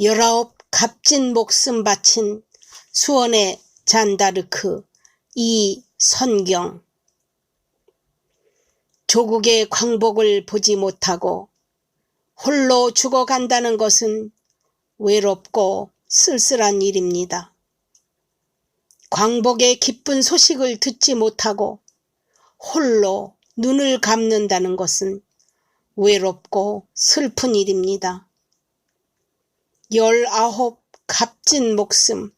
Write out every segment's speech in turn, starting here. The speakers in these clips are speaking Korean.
열아홉 값진 목숨 바친 수원의 잔다르크 이선경 조국의 광복을 보지 못하고 홀로 죽어간다는 것은 외롭고 쓸쓸한 일입니다. 광복의 기쁜 소식을 듣지 못하고 홀로 눈을 감는다는 것은 외롭고 슬픈 일입니다. 열아홉 값진 목숨,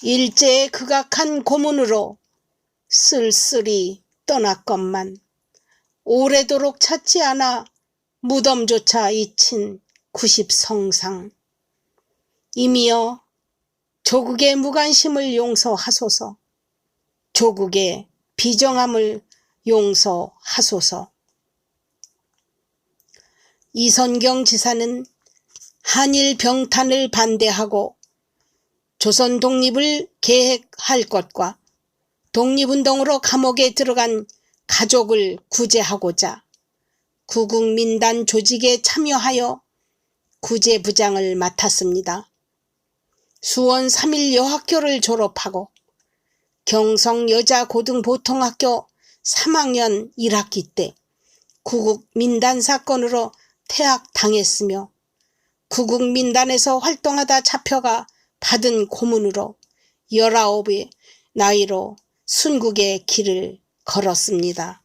일제의 극악한 고문으로 쓸쓸히 떠났건만 오래도록 찾지 않아 무덤조차 잊힌 구십성상. 이미여 조국의 무관심을 용서하소서. 조국의 비정함을 용서하소서. 이선경 지사는 한일 병탄을 반대하고 조선 독립을 계획할 것과 독립운동으로 감옥에 들어간 가족을 구제하고자 구국민단 조직에 참여하여 구제부장을 맡았습니다. 수원 3일 여학교를 졸업하고 경성 여자고등보통학교 3학년 1학기 때 구국민단 사건으로 퇴학당했으며 구국민단에서 활동하다 잡혀가 받은 고문으로 19의 나이로 순국의 길을 걸었습니다.